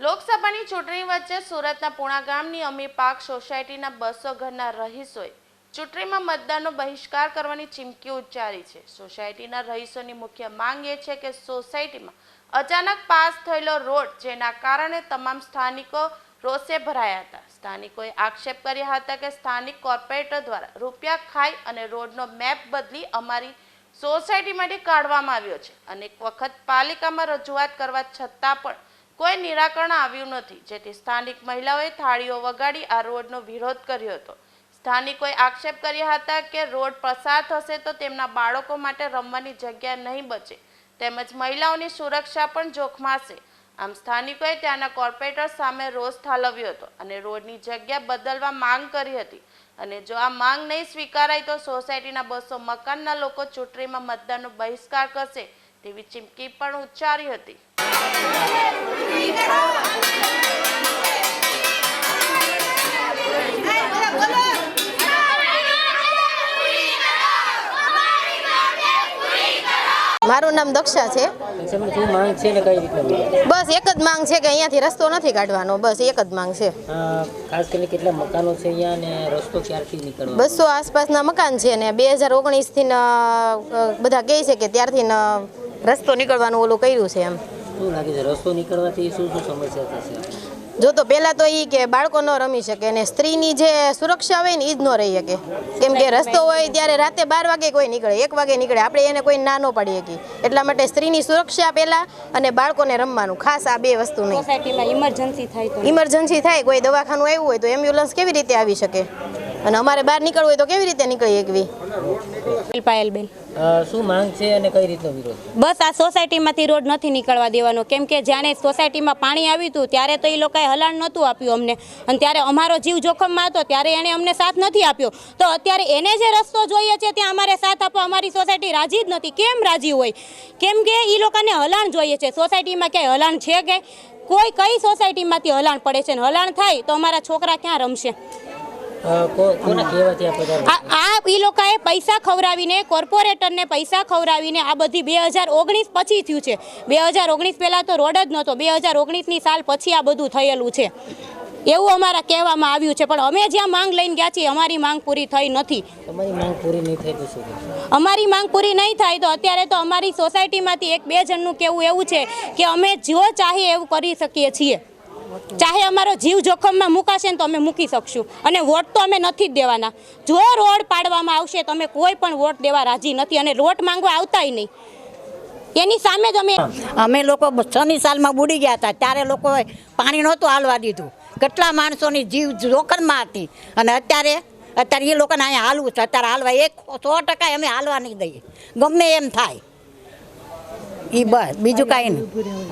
લોકસભાની ચૂંટણી વચ્ચે સુરતના પુણા ગામની અમી પાક સોસાયટીના બસો ઘરના રહીશોએ ચૂંટણીમાં મતદાનનો બહિષ્કાર કરવાની ચીમકી ઉચ્ચારી છે. સોસાયટીના રહીશોની મુખ્ય માંગ એ છે કે સોસાયટીમાં અચાનક પાસ થયેલો રોડ જેના કારણે તમામ સ્થાનિકો રોષે ભરાયા હતા. સ્થાનિકોએ આક્ષેપ કર્યા હતા કે સ્થાનિક કોર્પોરેટર દ્વારા રૂપિયા ખાઈ અને રોડનો મેપ બદલી અમારી સોસાયટીમાંથી કાઢવામાં આવ્યો છે. અનેક વખત પાલિકામાં રજૂઆત કરવા છતાં પણ કોઈ નિરાકરણ આવ્યું નથી. જેથી સ્થાનિક મહિલાઓએ થાળીઓ વગાડી આ રોડનો વિરોધ કર્યો હતો. સ્થાનિકોએ આક્ષેપ કર્યા હતા કે રોડ પસાર થશે તો તેમના બાળકો માટે રમવાની જગ્યા નહીં બચે. તેમજ મહિલાઓની સુરક્ષા પણ જોખમાશે. આમ સ્થાનિકોએ ત્યાંના કોર્પોરેટર સામે રોષ ઠાલવ્યો હતો અને રોડની જગ્યા બદલવા માંગ કરી હતી. અને જો આ માંગ નહીં સ્વીકારાય તો સોસાયટીના બસો મકાનના લોકો ચૂંટણીમાં મતદાનનો બહિષ્કાર કરશે તેવી ચીમકી પણ ઉચ્ચારી હતી. મારું નામ દક્ષા છે? બસ એક જ માંગ છે કે અહીંયાથી રસ્તો નથી કાઢવાનો બસ એક જ માંગ છે. ખાસ કરીને કેટલા મકાનો છે અહીંયા અને રસ્તો ક્યારથી નીકળવાનો? બસો આસપાસના મકાન છે ને બે હજાર ઓગણીસથી બધા કહે છે કે ત્યારથી રસ્તો નીકળવાનું ઓલું કર્યું છે એમ. શું લાગે છે રસ્તો નીકળવાથી શું શું સમસ્યા થશે? જો તો પહેલાં તો એ કે બાળકો ન રમી શકે અને સ્ત્રીની જે સુરક્ષા હોય ને એ જ ન રહી શકે. કેમ કે રસ્તો હોય ત્યારે રાતે બાર વાગે કોઈ નીકળે એક વાગે નીકળે. આપણે એને કોઈ ના ન પાડી શકીએ. એટલા માટે સ્ત્રીની સુરક્ષા પહેલાં અને બાળકોને રમવાનું ખાસ આ બે વસ્તુ નહીં. સોસાયટીમાં ઇમરજન્સી થાય તો ઇમરજન્સી થાય કોઈ દવાખાનું આવ્યું હોય તો એમ્બ્યુલન્સ કેવી રીતે આવી શકે? અને અમારે બહાર નીકળવું હોય તો કેવી રીતે નીકળી શકવી પાયલબેન શું માંગ છે અને કઈ રીતનો વિરોધ? બસ આ સોસાયટીમાંથી રોડ નથી નીકળવા દેવાનો. કેમ કે જ્યારે સોસાયટીમાં પાણી આવ્યું હતું ત્યારે તો એ લોકોએ હલાણ નહોતું આપ્યું અમને. અને ત્યારે અમારો જીવ જોખમમાં હતો ત્યારે એણે અમને સાથ નથી આપ્યો. તો અત્યારે એને જે રસ્તો જોઈએ છે ત્યાં અમારે સાથ આપવા અમારી સોસાયટી રાજી જ નથી. કેમ રાજી હોય? કેમ કે એ લોકોને હલાણ જોઈએ છે. સોસાયટીમાં ક્યાંય હલાણ છે કે કોઈ? કઈ સોસાયટીમાંથી હલાણ પડે છે. ને હલાણ થાય તો અમારા છોકરા ક્યાં રમશે? આ એ લોકોએ પૈસા ખવડાવીને કોર્પોરેટરને પૈસા ખવડાવીને આ બધી બે હજાર ઓગણીસ પછી થયું છે. બે હજાર ઓગણીસ પહેલાં તો રોડ જ નહોતો બે હજાર ઓગણીસની સાલ પછી આ બધું થયેલું છે. એવું અમારા કહેવામાં આવ્યું છે પણ અમે જ્યાં માંગ લઈને ગયા છીએ અમારી માંગ પૂરી થઈ નથી? અમારી માંગ પૂરી નહીં થાય તો અત્યારે તો અમારી સોસાયટીમાંથી એક બે જણનું કેવું એવું છે કે અમે જો ચાહીએ એવું કરી શકીએ છીએ. ચાહે અમારો જીવ જોખમમાં મૂકાશે ને તો અમે મૂકી શકશું. અને વોટ તો અમે નથી જ દેવાના. જો રોડ પાડવામાં આવશે તો અમે કોઈ પણ વોટ દેવા રાજી નથી અને વોટ માંગવા આવતાય નહીં. એની સામે જ અમે અમે લોકો છની સાલમાં બુડી ગયા હતા. ત્યારે લોકોએ પાણી નહોતું હાલવા દીધું. કેટલા માણસોની જીવ જોખમમાં હતી. અને અત્યારે અત્યારે એ લોકોને અહીંયા હાલવું છે. અત્યારે હાલવા એક સો ટકા અમે હાલવા નહીં દઈએ. ગમે એમ થાય. એ બસ. બીજું કાંઈ નહીં.